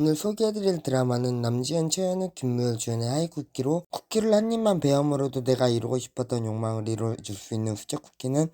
오늘 소개해드릴 드라마는 남지현, 최현우, 김무열 주연의 하이쿠키로 쿠키를 한 입만 베어물어도 내가 이루고 싶었던 욕망을 이루어줄 수 있는 수제 쿠키는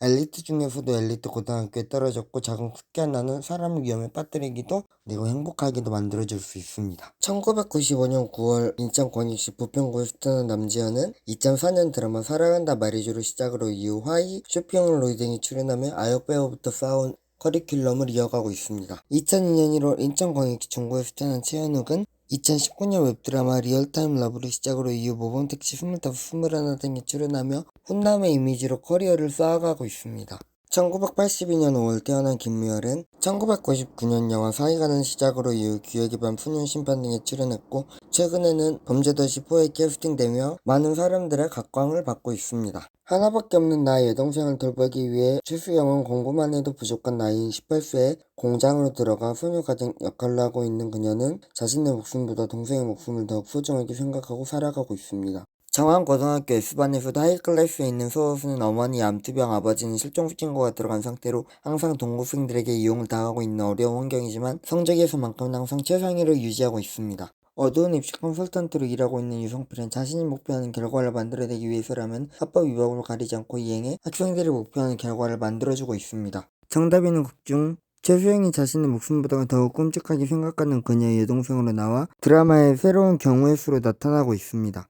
엘리트 중에서도 엘리트 고등학교에 떨어졌고 작은 쿠키 하나는 사람을 위험에 빠뜨리기도 그리고 행복하게도 만들어줄 수 있습니다. 1995년 9월 인천 광역시 부평구에 태어난 남지현은 2004년 드라마 살아간다 마리주를 시작으로 이후 화이, 쇼핑몰 로이등이 출연하며 아역 배우부터 쌓아온 커리큘럼을 이어가고 있습니다. 2002년 1월 인천광역시 중구에서 태어난 최현욱은 2019년 웹드라마 리얼타임 러브를 시작으로 이후 모범택시 25, 21 등에 출연하며 훈남의 이미지로 커리어를 쌓아가고 있습니다. 1982년 5월 태어난 김무열은 1999년 영화 사이가는 시작으로 이후 기획의 밤 푸른 심판 등에 출연했고 최근에는 범죄도시 4에 캐스팅되며 많은 사람들의 각광을 받고 있습니다. 하나밖에 없는 나의 여동생을 돌보기 위해 최수영은 공부만 해도 부족한 나이인 18세에 공장으로 들어가 소녀 가정 역할을 하고 있는 그녀는 자신의 목숨보다 동생의 목숨을 더욱 소중하게 생각하고 살아가고 있습니다. 정안고등학교 S반에서도 하이클래스에 있는 소호수는 어머니 암투병 아버지는 실종신고가 들어간 상태로 항상 동급생들에게 이용을 당하고 있는 어려운 환경이지만 성적에서만큼은 항상 최상위를 유지하고 있습니다. 어두운 입시 컨설턴트로 일하고 있는 유성필은 자신이 목표하는 결과를 만들어내기 위해서라면 합법 위반으로 가리지 않고 이행해 학생들이 목표하는 결과를 만들어주고 있습니다. 정답이는 극중 최수영이 자신의 목숨보다 더욱 끔찍하게 생각하는 그녀의 여동생으로 나와 드라마의 새로운 경우의 수로 나타나고 있습니다.